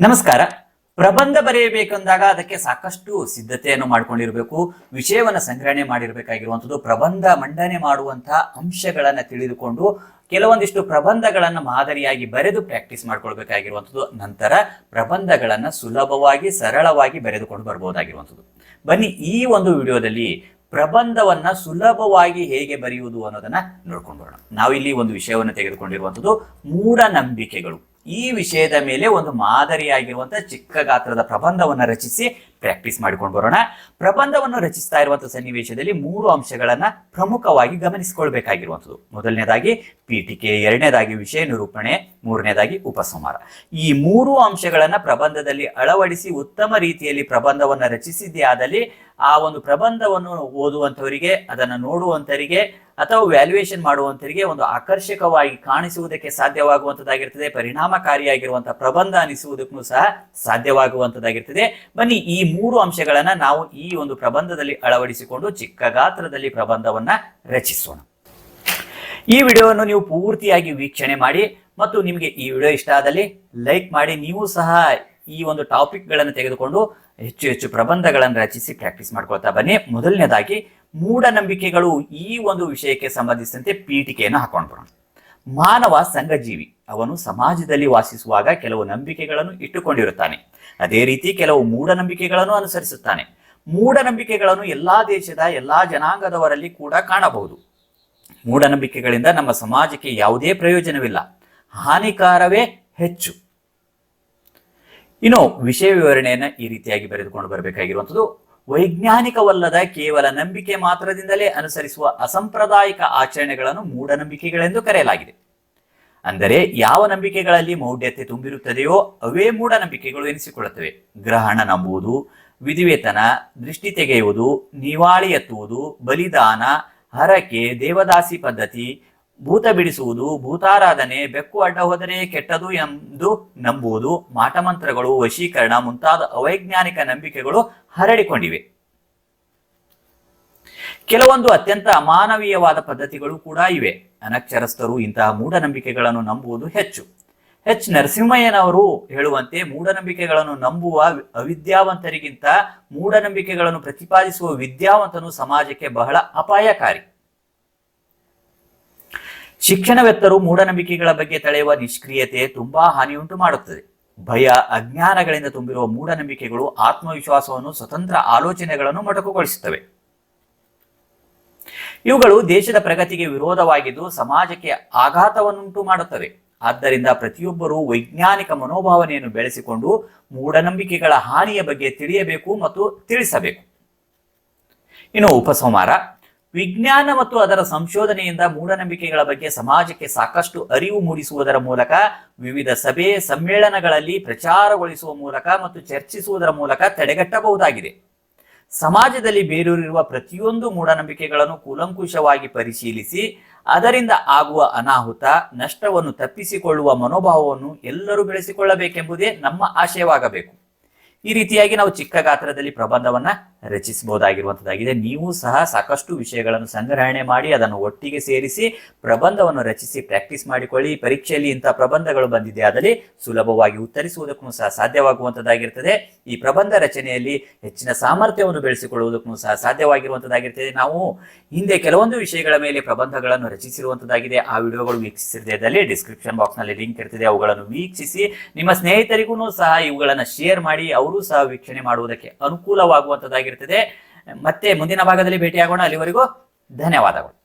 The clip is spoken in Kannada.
ನಮಸ್ಕಾರ. ಪ್ರಬಂಧ ಬರೆಯಬೇಕಂದಾಗ ಅದಕ್ಕೆ ಸಾಕಷ್ಟು ಸಿದ್ಧತೆಯನ್ನು ಮಾಡ್ಕೊಂಡಿರಬೇಕು, ವಿಷಯವನ್ನ ಸಂಗ್ರಹಣೆ ಮಾಡಿರಬೇಕಾಗಿರುವಂಥದ್ದು, ಪ್ರಬಂಧ ಮಂಡನೆ ಮಾಡುವಂತಹ ಅಂಶಗಳನ್ನ ತಿಳಿದುಕೊಂಡು ಕೆಲವೊಂದಿಷ್ಟು ಪ್ರಬಂಧಗಳನ್ನ ಮಾದರಿಯಾಗಿ ಬರೆದು ಪ್ರಾಕ್ಟೀಸ್ ಮಾಡ್ಕೊಳ್ಬೇಕಾಗಿರುವಂಥದ್ದು. ನಂತರ ಪ್ರಬಂಧಗಳನ್ನ ಸುಲಭವಾಗಿ, ಸರಳವಾಗಿ ಬರೆದುಕೊಂಡು ಬರ್ಬೋದಾಗಿರುವಂಥದ್ದು. ಬನ್ನಿ ಈ ಒಂದು ವಿಡಿಯೋದಲ್ಲಿ ಪ್ರಬಂಧವನ್ನ ಸುಲಭವಾಗಿ ಹೇಗೆ ಬರೆಯುವುದು ಅನ್ನೋದನ್ನ ನೋಡ್ಕೊಂಡು ಬರೋಣ. ನಾವಿಲ್ಲಿ ಒಂದು ವಿಷಯವನ್ನು ತೆಗೆದುಕೊಂಡಿರುವಂಥದ್ದು, ಮೂಢನಂಬಿಕೆಗಳು. ಈ ವಿಷಯದ ಮೇಲೆ ಒಂದು ಮಾದರಿಯಾಗಿರುವಂತಹ ಚಿಕ್ಕ ಗಾತ್ರದ ಪ್ರಬಂಧವನ್ನು ರಚಿಸಿ ಪ್ರಾಕ್ಟೀಸ್ ಮಾಡಿಕೊಂಡು ಬರೋಣ. ಪ್ರಬಂಧವನ್ನು ರಚಿಸ್ತಾ ಇರುವಂತಹ ಸನ್ನಿವೇಶದಲ್ಲಿ ಮೂರು ಅಂಶಗಳನ್ನ ಪ್ರಮುಖವಾಗಿ ಗಮನಿಸಿಕೊಳ್ಬೇಕಾಗಿರುವಂಥದ್ದು. ಮೊದಲನೇದಾಗಿ ಪೀಠಿಕೆ, ಎರಡನೇದಾಗಿ ವಿಷಯ ನಿರೂಪಣೆ, ಮೂರನೇದಾಗಿ ಉಪಸಂಹಾರ. ಈ ಮೂರು ಅಂಶಗಳನ್ನ ಪ್ರಬಂಧದಲ್ಲಿ ಅಳವಡಿಸಿ ಉತ್ತಮ ರೀತಿಯಲ್ಲಿ ಪ್ರಬಂಧವನ್ನು ರಚಿಸಿದ್ದೇ ಆದಲ್ಲಿ ಆ ಒಂದು ಪ್ರಬಂಧವನ್ನು ಓದುವಂಥವರಿಗೆ, ಅದನ್ನು ನೋಡುವಂತರಿಗೆ ಅಥವಾ ವ್ಯಾಲ್ಯೂಯೇಷನ್ ಮಾಡುವಂತರಿಗೆ ಒಂದು ಆಕರ್ಷಕವಾಗಿ ಕಾಣಿಸುವುದಕ್ಕೆ ಸಾಧ್ಯವಾಗುವಂಥದ್ದಾಗಿರ್ತದೆ ಪರಿಣಾಮಕಾರಿಯಾಗಿರುವಂತಹ ಪ್ರಬಂಧ ಅನಿಸುವುದಕ್ಕೂ ಸಹ ಸಾಧ್ಯವಾಗುವಂಥದ್ದಾಗಿರ್ತದೆ. ಬನ್ನಿ ಈ ಮೂರು ಅಂಶಗಳನ್ನ ನಾವು ಈ ಒಂದು ಪ್ರಬಂಧದಲ್ಲಿ ಅಳವಡಿಸಿಕೊಂಡು ಚಿಕ್ಕ ಗಾತ್ರದಲ್ಲಿ ಪ್ರಬಂಧವನ್ನ ರಚಿಸೋಣ. ಈ ವಿಡಿಯೋವನ್ನು ನೀವು ಪೂರ್ತಿಯಾಗಿ ವೀಕ್ಷಣೆ ಮಾಡಿ ಮತ್ತು ನಿಮಗೆ ಈ ವಿಡಿಯೋ ಇಷ್ಟ ಆದಲ್ಲಿ ಲೈಕ್ ಮಾಡಿ, ನೀವು ಸಹ ಈ ಒಂದು ಟಾಪಿಕ್ಗಳನ್ನು ತೆಗೆದುಕೊಂಡು ಹೆಚ್ಚು ಹೆಚ್ಚು ಪ್ರಬಂಧಗಳನ್ನು ರಚಿಸಿ ಪ್ರಾಕ್ಟೀಸ್ ಮಾಡ್ಕೊಳ್ತಾ ಬನ್ನಿ. ಮೊದಲನೇದಾಗಿ, ಮೂಢನಂಬಿಕೆಗಳು ಈ ಒಂದು ವಿಷಯಕ್ಕೆ ಸಂಬಂಧಿಸಿದಂತೆ ಪೀಠಿಕೆಯನ್ನು ಹಾಕೊಂಡು ಬರೋಣ. ಮಾನವ ಸಂಘಜೀವಿ, ಅವನು ಸಮಾಜದಲ್ಲಿ ವಾಸಿಸುವಾಗ ಕೆಲವು ನಂಬಿಕೆಗಳನ್ನು ಇಟ್ಟುಕೊಂಡಿರುತ್ತಾನೆ. ಅದೇ ರೀತಿ ಕೆಲವು ಮೂಢನಂಬಿಕೆಗಳನ್ನು ಅನುಸರಿಸುತ್ತಾನೆ. ಮೂಢನಂಬಿಕೆಗಳನ್ನು ಎಲ್ಲಾ ದೇಶದ, ಎಲ್ಲಾ ಜನಾಂಗದವರಲ್ಲಿ ಕೂಡ ಕಾಣಬಹುದು. ಮೂಢನಂಬಿಕೆಗಳಿಂದ ನಮ್ಮ ಸಮಾಜಕ್ಕೆ ಯಾವುದೇ ಪ್ರಯೋಜನವಿಲ್ಲ. ಹಾನಿಕಾರವೇ ಹೆಚ್ಚು. ಇನ್ನು ವಿಷಯ ವಿವರಣೆಯನ್ನು ಈ ರೀತಿಯಾಗಿ ಬರೆದುಕೊಂಡು ಬರಬೇಕಾಗಿರುವಂಥದ್ದು, ವೈಜ್ಞಾನಿಕವಲ್ಲದ ಕೇವಲ ನಂಬಿಕೆ ಮಾತ್ರದಿಂದಲೇ ಅನುಸರಿಸುವ ಅಸಂಪ್ರದಾಯಿಕ ಆಚರಣೆಗಳನ್ನು ಮೂಢನಂಬಿಕೆಗಳೆಂದು ಕರೆಯಲಾಗಿದೆ. ಅಂದರೆ ಯಾವ ನಂಬಿಕೆಗಳಲ್ಲಿ ಮೌಢ್ಯತೆ ತುಂಬಿರುತ್ತದೆಯೋ ಅವೇ ಮೂಢನಂಬಿಕೆಗಳು ಎನಿಸಿಕೊಳ್ಳುತ್ತವೆ. ಗ್ರಹಣ ನಂಬುವುದು, ವಿಧಿವೇತನ, ದೃಷ್ಟಿ ತೆಗೆಯುವುದು, ನಿವಾಳಿ ಎತ್ತುವುದು, ಬಲಿದಾನ, ಹರಕೆ, ದೇವದಾಸಿ ಪದ್ಧತಿ, ಭೂತ ಬಿಡಿಸುವುದು, ಭೂತಾರಾಧನೆ, ಬೆಕ್ಕು ಅಡ್ಡ ಹೋದರೆ ಕೆಟ್ಟದು ಎಂದು ನಂಬುವುದು, ಮಾಟಮಂತ್ರಗಳು, ವಶೀಕರಣ ಮುಂತಾದ ಅವೈಜ್ಞಾನಿಕ ನಂಬಿಕೆಗಳು ಹರಡಿಕೊಂಡಿವೆ. ಕೆಲವೊಂದು ಅತ್ಯಂತ ಅಮಾನವೀಯವಾದ ಪದ್ಧತಿಗಳು ಕೂಡ ಇವೆ. ಅನಕ್ಷರಸ್ಥರು ಇಂತಹ ಮೂಢನಂಬಿಕೆಗಳನ್ನು ನಂಬುವುದು ಹೆಚ್ಚು. ಎಚ್. ನರಸಿಂಹಯ್ಯನವರು ಹೇಳುವಂತೆ ಮೂಢನಂಬಿಕೆಗಳನ್ನು ನಂಬುವ ಅವಿದ್ಯಾವಂತರಿಗಿಂತ ಮೂಢನಂಬಿಕೆಗಳನ್ನು ಪ್ರತಿಪಾದಿಸುವ ವಿದ್ಯಾವಂತನು ಸಮಾಜಕ್ಕೆ ಬಹಳ ಅಪಾಯಕಾರಿ. ಶಿಕ್ಷಣವೆತ್ತರು ಮೂಢನಂಬಿಕೆಗಳ ಬಗ್ಗೆ ತಳೆಯುವ ನಿಷ್ಕ್ರಿಯತೆ ತುಂಬಾ ಹಾನಿಯುಂಟು ಮಾಡುತ್ತದೆ. ಭಯ, ಅಜ್ಞಾನಗಳಿಂದ ತುಂಬಿರುವ ಮೂಢನಂಬಿಕೆಗಳು ಆತ್ಮವಿಶ್ವಾಸವನ್ನು, ಸ್ವತಂತ್ರ ಆಲೋಚನೆಗಳನ್ನು ಮೊಟಕುಗೊಳಿಸುತ್ತವೆ. ಇವುಗಳು ದೇಶದ ಪ್ರಗತಿಗೆ ವಿರೋಧವಾಗಿದ್ದು ಸಮಾಜಕ್ಕೆ ಆಘಾತವನ್ನುಂಟು ಮಾಡುತ್ತವೆ. ಆದ್ದರಿಂದ ಪ್ರತಿಯೊಬ್ಬರೂ ವೈಜ್ಞಾನಿಕ ಮನೋಭಾವನೆಯನ್ನು ಬೆಳೆಸಿಕೊಂಡು ಮೂಢನಂಬಿಕೆಗಳ ಹಾನಿಯ ಬಗ್ಗೆ ತಿಳಿಯಬೇಕು ಮತ್ತು ತಿಳಿಸಬೇಕು. ಇನ್ನು ಉಪಸಂಹಾರ. ವಿಜ್ಞಾನ ಮತ್ತು ಅದರ ಸಂಶೋಧನೆಯಿಂದ ಮೂಢನಂಬಿಕೆಗಳ ಬಗ್ಗೆ ಸಮಾಜಕ್ಕೆ ಸಾಕಷ್ಟು ಅರಿವು ಮೂಡಿಸುವುದರ ಮೂಲಕ, ವಿವಿಧ ಸಭೆ, ಸಮ್ಮೇಳನಗಳಲ್ಲಿ ಪ್ರಚಾರಗೊಳಿಸುವ ಮೂಲಕ ಮತ್ತು ಚರ್ಚಿಸುವುದರ ಮೂಲಕ ತಡೆಗಟ್ಟಬಹುದಾಗಿದೆ. ಸಮಾಜದಲ್ಲಿ ಬೇರೂರಿರುವ ಪ್ರತಿಯೊಂದು ಮೂಢನಂಬಿಕೆಗಳನ್ನು ಕೂಲಂಕುಷವಾಗಿ ಪರಿಶೀಲಿಸಿ, ಅದರಿಂದ ಆಗುವ ಅನಾಹುತ, ನಷ್ಟವನ್ನು ತಪ್ಪಿಸಿಕೊಳ್ಳುವ ಮನೋಭಾವವನ್ನು ಎಲ್ಲರೂ ಬೆಳೆಸಿಕೊಳ್ಳಬೇಕೆಂಬುದೇ ನಮ್ಮ ಆಶಯವಾಗಬೇಕು. ಈ ರೀತಿಯಾಗಿ ನಾವು ಚಿಕ್ಕ ಗಾತ್ರದಲ್ಲಿ ಪ್ರಬಂಧವನ್ನ ರಚಿಸಬಹುದಾಗಿರುವಂತದ್ದಾಗಿದೆ ನೀವು ಸಹ ಸಾಕಷ್ಟು ವಿಷಯಗಳನ್ನು ಸಂಗ್ರಹಣೆ ಮಾಡಿ ಅದನ್ನು ಒಟ್ಟಿಗೆ ಸೇರಿಸಿ ಪ್ರಬಂಧವನ್ನು ರಚಿಸಿ ಪ್ರಾಕ್ಟೀಸ್ ಮಾಡಿಕೊಳ್ಳಿ. ಪರೀಕ್ಷೆಯಲ್ಲಿ ಇಂತಹ ಪ್ರಬಂಧಗಳು ಬಂದಿದೆ ಆದಲ್ಲಿ ಸುಲಭವಾಗಿ ಉತ್ತರಿಸುವುದಕ್ಕೂ ಸಹ ಸಾಧ್ಯವಾಗುವಂಥದ್ದಾಗಿರ್ತದೆ ಈ ಪ್ರಬಂಧ ರಚನೆಯಲ್ಲಿ ಹೆಚ್ಚಿನ ಸಾಮರ್ಥ್ಯವನ್ನು ಬೆಳೆಸಿಕೊಳ್ಳುವುದಕ್ಕೂ ಸಹ ಸಾಧ್ಯವಾಗಿರುವಂಥದ್ದಾಗಿರ್ತದೆ ನಾವು ಹಿಂದೆ ಕೆಲವೊಂದು ವಿಷಯಗಳ ಮೇಲೆ ಪ್ರಬಂಧಗಳನ್ನು ರಚಿಸಿರುವಂಥದ್ದಾಗಿದೆ. ಆ ವಿಡಿಯೋಗಳು ವೀಕ್ಷಿಸಿರದಲ್ಲಿ ಡಿಸ್ಕ್ರಿಪ್ಷನ್ ಬಾಕ್ಸ್ನಲ್ಲಿ ಲಿಂಕ್ ಇರ್ತದೆ. ಅವುಗಳನ್ನು ವೀಕ್ಷಿಸಿ ನಿಮ್ಮ ಸ್ನೇಹಿತರಿಗೂ ಸಹ ಇವುಗಳನ್ನು ಶೇರ್ ಮಾಡಿ. ಅವರು ಸಹ ವೀಕ್ಷಣೆ ಮಾಡುವುದಕ್ಕೆ ಅನುಕೂಲವಾಗುವಂತದ್ದಾಗಿರ್ತದೆ ಮತ್ತೆ ಮುಂದಿನ ಭಾಗದಲ್ಲಿ ಭೇಟಿಯಾಗೋಣ. ಅಲ್ಲಿವರೆಗೂ ಧನ್ಯವಾದಗಳು.